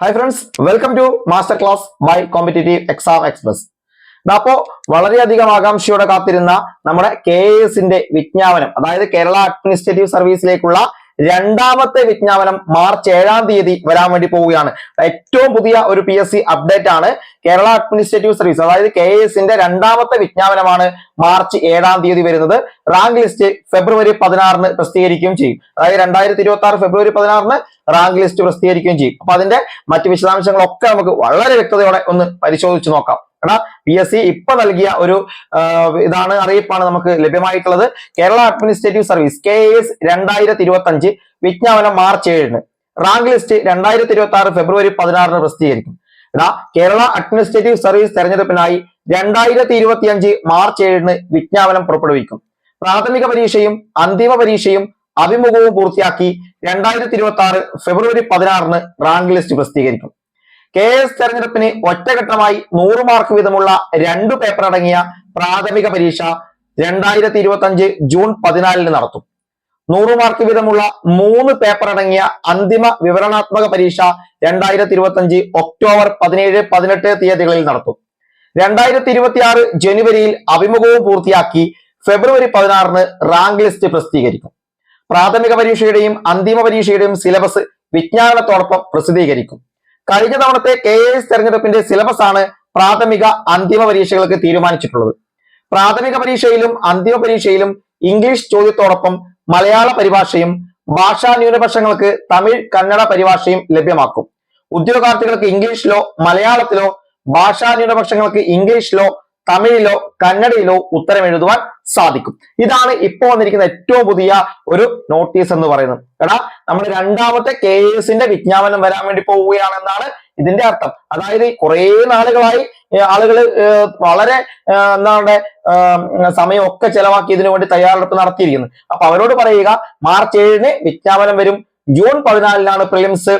Hi friends welcome to master class by competitive exam express അപ്പോ വളരെയധികം ആകാംക്ഷയോടെ കാത്തിരുന്ന നമ്മുടെ കെ എസിന്റെ വിജ്ഞാപനം അതായത് കേരള അഡ്മിനിസ്ട്രേറ്റീവ് സർവീസിലേക്കുള്ള രണ്ടാമത്തെ വിജ്ഞാപനം മാർച്ച് ഏഴാം തീയതി വരാൻ വേണ്ടി പോവുകയാണ്. ഏറ്റവും പുതിയ ഒരു പി എസ് സി അപ്ഡേറ്റ് ആണ് കേരള അഡ്മിനിസ്ട്രേറ്റീവ് സർവീസ് അതായത് കെ എസിന്റെ രണ്ടാമത്തെ വിജ്ഞാപനമാണ് മാർച്ച് ഏഴാം തീയതി വരുന്നത്. റാങ്ക് ലിസ്റ്റ് ഫെബ്രുവരി പതിനാറിന് പ്രസിദ്ധീകരിക്കുകയും ചെയ്യും. അതായത് രണ്ടായിരത്തി ഇരുപത്തി ആറ് ഫെബ്രുവരി പതിനാറിന് റാങ്ക് ലിസ്റ്റ് പ്രസിദ്ധീകരിക്കുകയും ചെയ്യും. അപ്പൊ അതിന്റെ മറ്റ് വിശദാംശങ്ങളൊക്കെ നമുക്ക് വളരെ വ്യക്തതയോടെ ഒന്ന് പരിശോധിച്ചു നോക്കാം. എടാ പി എസ് സി ഇപ്പൊ നൽകിയ ഒരു ഇതാണ് അറിയിപ്പാണ് നമുക്ക് ലഭ്യമായിട്ടുള്ളത്. Kerala administrative service K S രണ്ടായിരത്തി ഇരുപത്തി അഞ്ച് വിജ്ഞാപനം മാർച്ച് ഏഴിന്. റാങ്ക് ലിസ്റ്റ് രണ്ടായിരത്തി ഇരുപത്തി ആറ് ഫെബ്രുവരി പതിനാറിന് പ്രസിദ്ധീകരിക്കും. എടാ കേരള അഡ്മിനിസ്ട്രേറ്റീവ് സർവീസ് തെരഞ്ഞെടുപ്പിനായി രണ്ടായിരത്തി ഇരുപത്തി അഞ്ച് മാർച്ച് ഏഴിന് വിജ്ഞാപനം പുറപ്പെടുവിക്കും. പ്രാഥമിക പരീക്ഷയും അന്തിമ പരീക്ഷയും അഭിമുഖവും പൂർത്തിയാക്കി രണ്ടായിരത്തി ഇരുപത്തി ആറ് ഫെബ്രുവരി പതിനാറിന് റാങ്ക് ലിസ്റ്റ് പ്രസിദ്ധീകരിക്കും. കെ എസ് തെരഞ്ഞെടുപ്പിന് ഒറ്റഘട്ടമായി നൂറ് മാർക്ക് വീതമുള്ള രണ്ടു പേപ്പർ അടങ്ങിയ പ്രാഥമിക പരീക്ഷ രണ്ടായിരത്തി ഇരുപത്തി അഞ്ച് ജൂൺ പതിനാലിന് നടത്തും. നൂറ് മാർക്ക് വീതമുള്ള മൂന്ന് പേപ്പർ അടങ്ങിയ അന്തിമ വിവരണാത്മക പരീക്ഷ രണ്ടായിരത്തി ഇരുപത്തി അഞ്ച് ഒക്ടോബർ പതിനേഴ് പതിനെട്ട് തീയതികളിൽ നടത്തും. രണ്ടായിരത്തി ഇരുപത്തി ആറ് ജനുവരിയിൽ അഭിമുഖവും പൂർത്തിയാക്കി ഫെബ്രുവരി പതിനാറിന് റാങ്ക് ലിസ്റ്റ് പ്രസിദ്ധീകരിക്കും. പ്രാഥമിക പരീക്ഷയുടെയും അന്തിമ പരീക്ഷയുടെയും സിലബസ് വിജ്ഞാനത്തോടൊപ്പം പ്രസിദ്ധീകരിക്കും. കഴിഞ്ഞ തവണത്തെ കെ എസ് തെരഞ്ഞെടുപ്പിന്റെ സിലബസ് ആണ് പ്രാഥമിക അന്തിമ പരീക്ഷകൾക്ക് തീരുമാനിച്ചിട്ടുള്ളത്. പ്രാഥമിക പരീക്ഷയിലും അന്തിമ പരീക്ഷയിലും ഇംഗ്ലീഷ് ചോദ്യത്തോടൊപ്പം മലയാള പരിഭാഷയും ഭാഷാ ന്യൂനപക്ഷങ്ങൾക്ക് തമിഴ് കന്നഡ പരിഭാഷയും ലഭ്യമാക്കും. ഉദ്യോഗാർത്ഥികൾക്ക് ഇംഗ്ലീഷിലോ മലയാളത്തിലോ ഭാഷാ ന്യൂനപക്ഷങ്ങൾക്ക് ഇംഗ്ലീഷിലോ തമിഴിലോ കന്നഡയിലോ ഉത്തരം എഴുതുവാൻ സാധിക്കും. ഇതാണ് ഇപ്പോൾ വന്നിരിക്കുന്ന ഏറ്റവും പുതിയ ഒരു നോട്ടീസ് എന്ന് പറയുന്നത്. എടാ നമ്മൾ രണ്ടാമത്തെ കെ എസിന്റെ വിജ്ഞാപനം വരാൻ വേണ്ടി പോവുകയാണെന്നാണ് ഇതിന്റെ അർത്ഥം. അതായത് കുറെ നാളുകളായി ആളുകൾ വളരെ എന്താണ് സമയമൊക്കെ ചെലവാക്കി ഇതിനു വേണ്ടി തയ്യാറെടുപ്പ് നടത്തിയിരിക്കുന്നത് അപ്പൊ അവരോട് പറയുക മാർച്ച് ഏഴിന് വിജ്ഞാപനം വരും. ജൂൺ പതിനാലിനാണ് പ്രിലിംസ്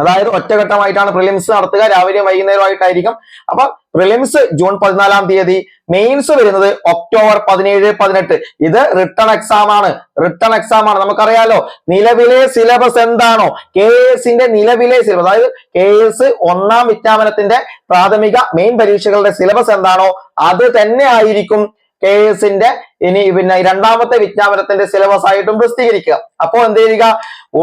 അതായത് ഒറ്റഘട്ടമായിട്ടാണ് പ്രിലിംസ് നടത്തുക. രാവിലെയും വൈകുന്നേരമായിട്ടായിരിക്കും അപ്പൊ പ്രിലിംസ് ജൂൺ പതിനാലാം തീയതി മെയിൻസ് വരുന്നത് ഒക്ടോബർ പതിനേഴ് പതിനെട്ട്. ഇത് റിട്ടേൺ എക്സാം ആണ്. റിട്ടേൺ എക്സാം ആണ്. നമുക്കറിയാലോ നിലവിലെ സിലബസ് എന്താണോ? കെ എസിന്റെ നിലവിലെ സിലബസ് അതായത് കെ എസ് ഒന്നാം വിജ്ഞാപനത്തിന്റെ പ്രാഥമിക മെയിൻ പരീക്ഷകളുടെ സിലബസ് എന്താണോ അത് തന്നെ ആയിരിക്കും കെ എസിന്റെ ഇനി പിന്നെ രണ്ടാമത്തെ വിജ്ഞാപനത്തിന്റെ സിലബസ് ആയിട്ടും പ്രസിദ്ധീകരിക്കുക. അപ്പോൾ എന്ത് ചെയ്യുക?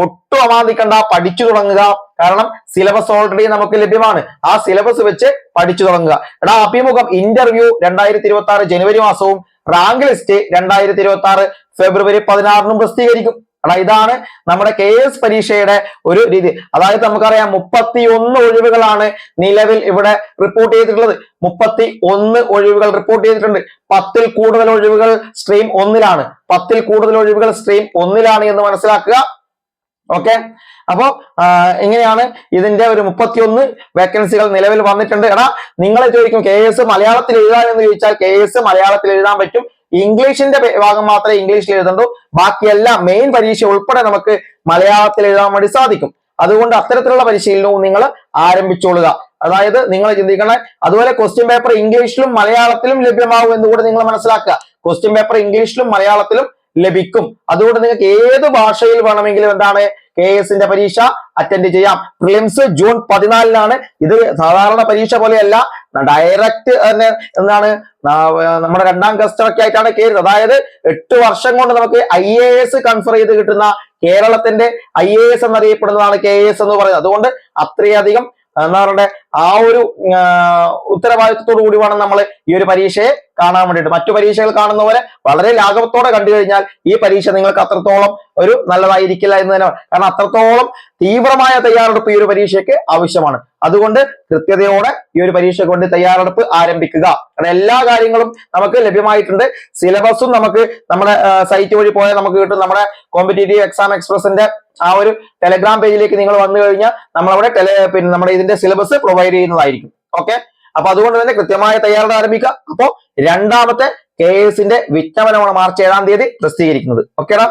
ഒട്ടും അമാന്തിക്കണ്ട പഠിച്ചു തുടങ്ങുക. കാരണം സിലബസ് ഓൾറെഡി നമുക്ക് ലഭ്യമാണ്. ആ സിലബസ് വെച്ച് പഠിച്ചു തുടങ്ങുക. എടാ അഭിമുഖം ഇന്റർവ്യൂ രണ്ടായിരത്തി ഇരുപത്തി ആറ് ജനുവരി മാസവും റാങ്ക് ലിസ്റ്റ് രണ്ടായിരത്തി ഇരുപത്തി ആറ് ഫെബ്രുവരി പതിനാറിനും പ്രസിദ്ധീകരിക്കും. എടാ ഇതാണ് നമ്മുടെ കെ എസ് പരീക്ഷയുടെ ഒരു രീതി. അതായത് നമുക്കറിയാം മുപ്പത്തി ഒന്ന് ഒഴിവുകളാണ് നിലവിൽ ഇവിടെ റിപ്പോർട്ട് ചെയ്തിട്ടുള്ളത്. മുപ്പത്തി ഒന്ന് ഒഴിവുകൾ റിപ്പോർട്ട് ചെയ്തിട്ടുണ്ട്. പത്തിൽ കൂടുതൽ ഒഴിവുകൾ സ്ട്രീം ഒന്നിലാണ്. പത്തിൽ കൂടുതൽ ഒഴിവുകൾ സ്ട്രീം ഒന്നിലാണ് എന്ന് മനസ്സിലാക്കുക. ഓക്കെ അപ്പോ എങ്ങനെയാണ് ഇതിന്റെ ഒരു മുപ്പത്തിയൊന്ന് വേക്കൻസികൾ നിലവിൽ വന്നിട്ടുണ്ട്. എടാ നിങ്ങളെ ചോദിക്കും കെ എസ് മലയാളത്തിൽ എഴുതാൻ എന്ന് ചോദിച്ചാൽ കെ എസ് മലയാളത്തിൽ എഴുതാൻ പറ്റും. ഇംഗ്ലീഷിന്റെ ഭാഗം മാത്രമേ ഇംഗ്ലീഷിൽ എഴുതണ്ടൂ. ബാക്കിയെല്ലാം മെയിൻ പരീക്ഷ ഉൾപ്പെടെ നമുക്ക് മലയാളത്തിൽ എഴുതാൻ വേണ്ടി സാധിക്കും. അതുകൊണ്ട് അത്തരത്തിലുള്ള പരിശീലനവും നിങ്ങൾ ആരംഭിച്ചോളുക. അതായത് നിങ്ങൾ ചിന്തിക്കണേ അതുപോലെ ക്വസ്റ്റ്യൻ പേപ്പർ ഇംഗ്ലീഷിലും മലയാളത്തിലും ലഭ്യമാവും കൂടെ നിങ്ങൾ മനസ്സിലാക്കുക. ക്വസ്റ്റ്യൻ പേപ്പർ ഇംഗ്ലീഷിലും മലയാളത്തിലും ലഭിക്കും. അതുകൊണ്ട് നിങ്ങൾക്ക് ഏത് ഭാഷയിൽ വേണമെങ്കിലും എന്താണ് കെ എസിന്റെ പരീക്ഷ അറ്റൻഡ് ചെയ്യാം. പ്രിലിംസ് ജൂൺ പതിനാലിനാണ്. ഇത് സാധാരണ പരീക്ഷ പോലെയല്ല. ഡയറക്റ്റ് തന്നെ എന്താണ് നമ്മുടെ രണ്ടാം കസ്റ്റമൊക്കെ ആയിട്ടാണ് കയറിയത് അതായത് എട്ട് വർഷം കൊണ്ട് നമുക്ക് ഐ എ എസ് കൺഫർ ചെയ്ത് കിട്ടുന്ന കേരളത്തിന്റെ ഐ എ എസ് എന്നറിയപ്പെടുന്നതാണ് കെ എസ് എന്ന് പറയുന്നത്. അതുകൊണ്ട് അത്രയധികം എന്താ പറയുക ആ ഒരു ഉത്തരവാദിത്വത്തോടു കൂടി വേണം നമ്മൾ ഈ ഒരു പരീക്ഷയെ കാണാൻ വേണ്ടിയിട്ട്. മറ്റു പരീക്ഷകൾ കാണുന്ന പോലെ വളരെ ലാഘവത്തോടെ കണ്ടു കഴിഞ്ഞാൽ ഈ പരീക്ഷ നിങ്ങൾക്ക് അത്രത്തോളം ഒരു നല്ലതായിരിക്കില്ല എന്ന് തന്നെ കാരണം അത്രത്തോളം തീവ്രമായ തയ്യാറെടുപ്പ് ഈ ഒരു പരീക്ഷയ്ക്ക് ആവശ്യമാണ്. അതുകൊണ്ട് കൃത്യതയോടെ ഈ ഒരു പരീക്ഷ കൊണ്ട് തയ്യാറെടുപ്പ് ആരംഭിക്കുക. കാരണം എല്ലാ കാര്യങ്ങളും നമുക്ക് ലഭ്യമായിട്ടുണ്ട്. സിലബസും നമുക്ക് നമ്മുടെ സൈറ്റ് വഴി പോയാൽ നമുക്ക് കിട്ടും. നമ്മുടെ കോമ്പറ്റേറ്റീവ് എക്സാം എക്സ്പ്രസിന്റെ ആ ഒരു ടെലഗ്രാം പേജിലേക്ക് നിങ്ങൾ വന്നു കഴിഞ്ഞാൽ നമ്മളവിടെ ടെല പിന്നെ നമ്മുടെ ഇതിന്റെ സിലബസ് പ്രൊവൈഡ് ചെയ്യുന്നതായിരിക്കും. ഓക്കെ? അപ്പൊ അതുകൊണ്ട് തന്നെ കൃത്യമായ തയ്യാറെടുപ്പ് ആരംഭിക്കുക. അപ്പോ രണ്ടാമത്തെ കെ എസിന്റെ വിജ്ഞാപനമാണ് മാർച്ച് ഏഴാം തീയതി പ്രസിദ്ധീകരിക്കുന്നത്. ഓക്കേടാ